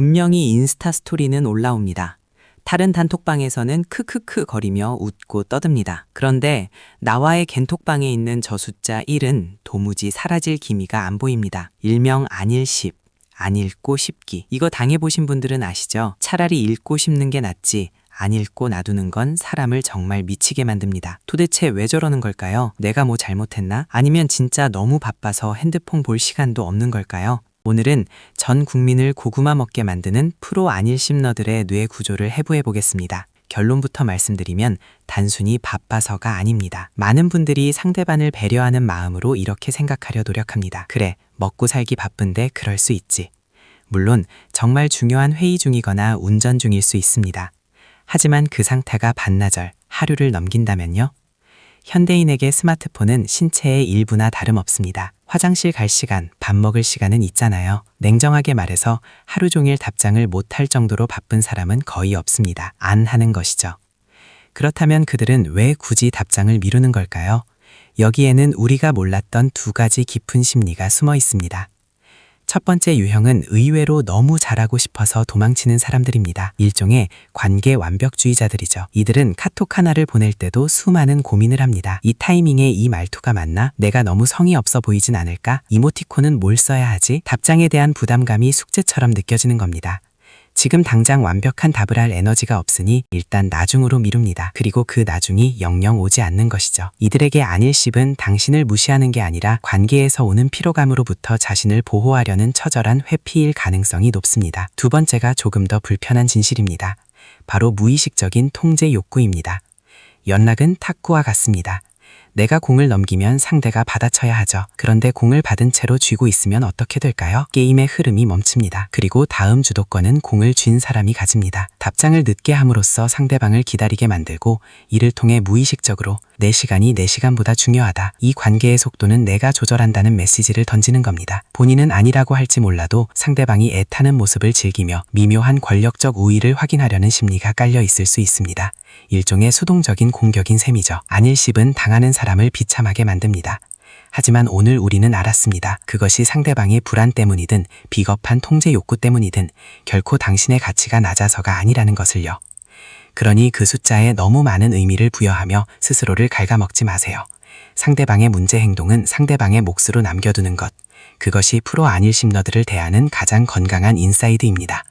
분명히 인스타 스토리는 올라옵니다. 다른 단톡방에서는 크크크 거리며 웃고 떠듭니다. 그런데 나와의 겐톡방에 있는 저 숫자 1은 도무지 사라질 기미가 안 보입니다. 일명 안일십, 안 읽고 싶기. 이거 당해보신 분들은 아시죠? 차라리 읽고 싶는 게 낫지. 안 읽고 놔두는 건 사람을 정말 미치게 만듭니다. 도대체 왜 저러는 걸까요? 내가 뭐 잘못했나? 아니면 진짜 너무 바빠서 핸드폰 볼 시간도 없는 걸까요? 오늘은 전 국민을 고구마 먹게 만드는 프로 안일심너들의 뇌 구조를 해부해 보겠습니다. 결론부터 말씀드리면 단순히 바빠서가 아닙니다. 많은 분들이 상대방을 배려하는 마음으로 이렇게 생각하려 노력합니다. 그래, 먹고 살기 바쁜데 그럴 수 있지. 물론 정말 중요한 회의 중이거나 운전 중일 수 있습니다. 하지만 그 상태가 반나절, 하루를 넘긴다면요? 현대인에게 스마트폰은 신체의 일부나 다름없습니다. 화장실 갈 시간, 밥 먹을 시간은 있잖아요. 냉정하게 말해서 하루 종일 답장을 못할 정도로 바쁜 사람은 거의 없습니다. 안 하는 것이죠. 그렇다면 그들은 왜 굳이 답장을 미루는 걸까요? 여기에는 우리가 몰랐던 두 가지 깊은 심리가 숨어 있습니다. 첫 번째 유형은 의외로 너무 잘하고 싶어서 도망치는 사람들입니다. 일종의 관계 완벽주의자들이죠. 이들은 카톡 하나를 보낼 때도 수많은 고민을 합니다. 이 타이밍에 이 말투가 맞나? 내가 너무 성의 없어 보이진 않을까? 이모티콘은 뭘 써야 하지? 답장에 대한 부담감이 숙제처럼 느껴지는 겁니다. 지금 당장 완벽한 답을 할 에너지가 없으니 일단 나중으로 미룹니다. 그리고 그 나중이 영영 오지 않는 것이죠. 이들에게 안일십은 당신을 무시하는 게 아니라 관계에서 오는 피로감으로부터 자신을 보호하려는 처절한 회피일 가능성이 높습니다. 두 번째가 조금 더 불편한 진실입니다. 바로 무의식적인 통제 욕구입니다. 연락은 탁구와 같습니다. 내가 공을 넘기면 상대가 받아쳐야 하죠. 그런데 공을 받은 채로 쥐고 있으면 어떻게 될까요? 게임의 흐름이 멈춥니다. 그리고 다음 주도권은 공을 쥔 사람이 가집니다. 답장을 늦게 함으로써 상대방을 기다리게 만들고 이를 통해 무의식적으로 내 시간이 내 시간보다 중요하다. 이 관계의 속도는 내가 조절한다는 메시지를 던지는 겁니다. 본인은 아니라고 할지 몰라도 상대방이 애타는 모습을 즐기며 미묘한 권력적 우위를 확인하려는 심리가 깔려 있을 수 있습니다. 일종의 수동적인 공격인 셈이죠. 안일십은 당하는 사람을 비참하게 만듭니다. 하지만 오늘 우리는 알았습니다. 그것이 상대방의 불안 때문이든 비겁한 통제 욕구 때문이든 결코 당신의 가치가 낮아서가 아니라는 것을요. 그러니 그 숫자에 너무 많은 의미를 부여하며 스스로를 갉아먹지 마세요. 상대방의 문제 행동은 상대방의 몫으로 남겨두는 것. 그것이 프로 안일심너들을 대하는 가장 건강한 인사이드입니다.